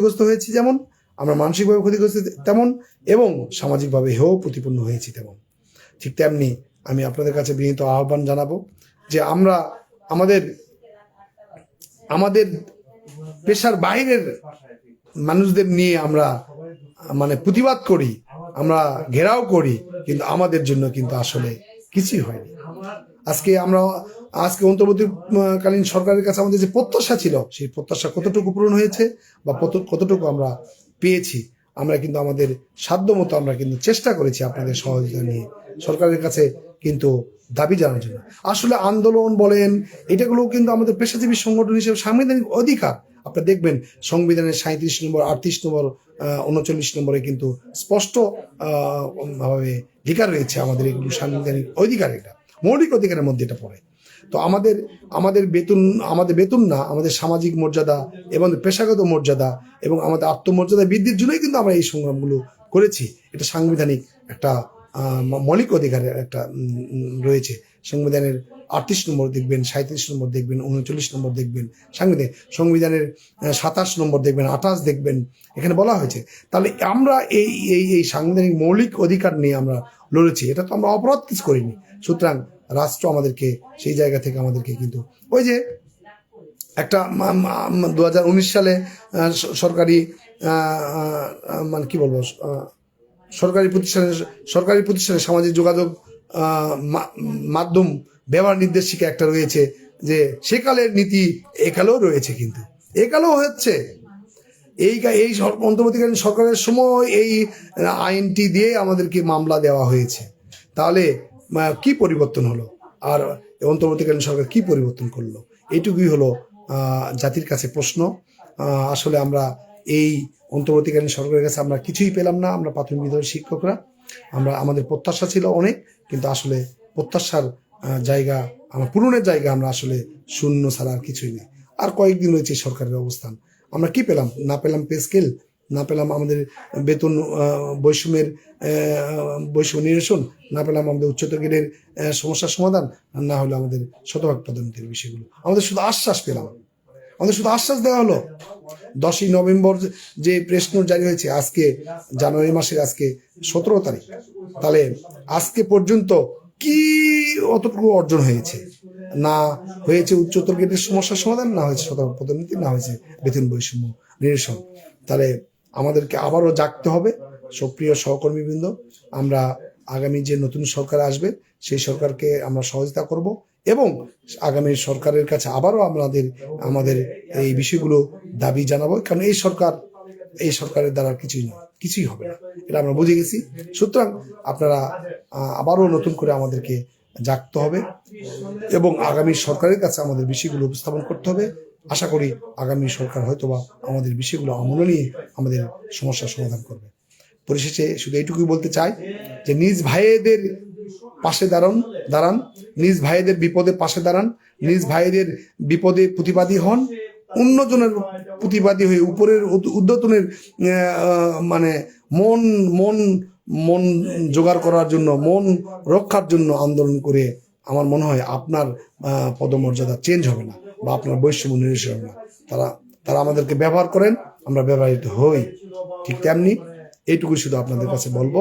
ক্ষতিগ্রস্ত হয়েছি যেমন, আমরা মানসিকভাবে ক্ষতিগ্রস্ত তেমন, এবং সামাজিকভাবে হেও প্রতিপন্ন হয়েছি তেমন। ঠিক তেমনি আমি আপনাদের কাছে বিনীত আহ্বান জানাব যে আমরা আমাদের আমাদের পেশার বাইরের মানুষদের নিয়ে আমরা মানে প্রতিবাদ করি, আমরা ঘেরাও করি, কিন্তু আমাদের জন্য কিন্তু আসলে কিছুই হয়নি। আজকে আমরা আজকে অন্তর্বর্তীকালীন সরকারের কাছে আমাদের যে প্রত্যাশা ছিল, সেই প্রত্যাশা কতটুকু পূরণ হয়েছে বা কত- কতটুকু আমরা পেয়েছি, আমরা কিন্তু আমাদের সাধ্য মতো আমরা কিন্তু চেষ্টা করেছি আপনাদের সহযোগিতা নিয়ে। সরকারের কাছে কিন্তু দাবি জানার জন্য। আসলে আন্দোলন বলেন এটাগুলো কিন্তু আমাদের পেশাজীবী সংগঠন হিসেবে সাংবিধানিক অধিকার। আপনারা দেখবেন, সংবিধানের সাঁত্রিশ নম্বর, আটত্রিশ নম্বর উনচল্লিশ নম্বরে কিন্তু স্পষ্ট ভাবে অধিকার রয়েছে আমাদের এগুলো সাংবিধানিক অধিকার এটা। মৌলিক অধিকারের মধ্যে এটা পড়ে। তো আমাদের আমাদের বেতন আমাদের বেতন না, আমাদের সামাজিক মর্যাদা এবং পেশাগত মর্যাদা এবং আমাদের আত্মমর্যাদা বৃদ্ধির জন্যই কিন্তু আমরা এই সংগ্রামগুলো করেছি। এটা সাংবিধানিক একটা মৌলিক অধিকারের একটা রয়েছে। সংবিধানের আটত্রিশ নম্বর দেখবেন সাঁত্রিশ নম্বর দেখবেন, উনচল্লিশ নম্বর দেখবেন, সংবিধান, সংবিধানের সাতাশ নম্বর দেখবেন, আঠাশ দেখবেন, এখানে বলা হয়েছে। তাহলে আমরা এই এই এই সাংবিধানিক মৌলিক অধিকার নিয়ে আমরা লড়েছি। এটা তো আমরা অপরাধ কিছু করিনি। সুতরাং রাষ্ট্র আমাদেরকে, সেই জায়গা থেকে আমাদেরকে কিন্তু, ওই যে একটা দু হাজার উনিশ সালে সরকারি মানে কি বলব সরকারি প্রতিষ্ঠানে সরকারি প্রতিষ্ঠানে সামাজিক যোগাযোগ মাধ্যম ব্যবহার নির্দেশিকা একটা রয়েছে যে সেকালের নীতি একালেও রয়েছে কিন্তু। একালেও হচ্ছে। এই এই অন্তর্বর্তীকালীন সরকারের সময় এই আইনটি দিয়ে আমাদেরকে মামলা দেওয়া হয়েছে। তাহলে কি পরিবর্তন হলো? আর অন্তর্বর্তীকালীন সরকার কি পরিবর্তন করল? এইটুকুই হলো জাতির কাছে প্রশ্ন। আসলে আমরা এই অন্তর্বর্তীকালীন সরকারের কাছে আমরা কিছুই পেলাম না। আমরা প্রাথমিক বিদ্যালয়ের শিক্ষকরা। আমরা, আমাদের প্রত্যাশা ছিল অনেক, কিন্তু আসলে প্রত্যাশার জায়গা, আমার পূরণের জায়গা আমরা আসলে শূন্য ছাড়া আর কিছুই নেই। আর কয়েকদিন রয়েছে সরকারের অবস্থান। আমরা কি পেলাম? না পেলাম পে স্কেল? না পেলাম আমাদের বেতন বৈষম্যের বৈষম্য নিরসন, না পেলাম আমাদের উচ্চতর গ্রেডের সমস্যার সমাধান, না হলো আমাদের শতভাগ পদোন্নতির বিষয়গুলো। আমাদের শুধু আশ্বাস পেলাম। আমাদের শুধু আশ্বাস দেওয়া হলো। দশই নভেম্বর যে প্রেস নোট জারি হয়েছে আজকে, জানুয়ারি মাসের আজকে, সতেরো তারিখ, তাহলে আজকে পর্যন্ত কি অতটুকু অর্জন হয়েছে? না হয়েছে উচ্চতর গ্রেডের সমস্যার সমাধান, না হয়েছে শতভাগ পদোন্নতি, না হয়েছে বেতন বৈষম্য নিরসন। তাহলে আমাদেরকে আবারও জাগতে হবে। সুপ্রিয় সহকর্মীবৃন্দ, আমরা আগামী যে নতুন সরকার আসবে, সেই সরকারকে আমরা সহযোগিতা করব এবং আগামী সরকারের কাছে আবারও আমাদের আমাদের এই বিষয়গুলো দাবি জানাব। কারণ এই সরকার, এই সরকারের দ্বারা কিছুই নয়, কিছুই হবে না। এটা আমরা বুঝে গেছি। সুতরাং আপনারা আবারও নতুন করে আমাদেরকে জাগতে হবে এবং আগামী সরকারের কাছে আমাদের বিষয়গুলো উপস্থাপন করতে হবে। আশা করি আগামী সরকার হয়তোবা আমাদের বিষয়গুলো আমলে নিয়ে আমাদের সমস্যার সমাধান করবে। পরিশেষে শুধু এইটুকুই বলতে চাই যে নিজ ভাইয়েদের পাশে দাঁড়ান দাঁড়ান, নিজ ভাইয়েদের বিপদে পাশে দাঁড়ান, নিজ ভাইয়েদের বিপদে প্রতিবাদী হন, অন্যজনের প্রতিবাদী হয়ে উপরের উদ- উদ্যতনের মানে মন মন মন জোগাড় করার জন্য, মন রক্ষার জন্য আন্দোলন করে আমার মনে হয় আপনার পদমর্যাদা চেঞ্জ হবে না। বা আপনার বৈষম্য নিরসন না তারা তারা আমাদেরকে ব্যবহার করেন, আমরা ব্যবহৃত হই। ঠিক তেমনি এইটুকু শুধু আপনাদের কাছে বলব।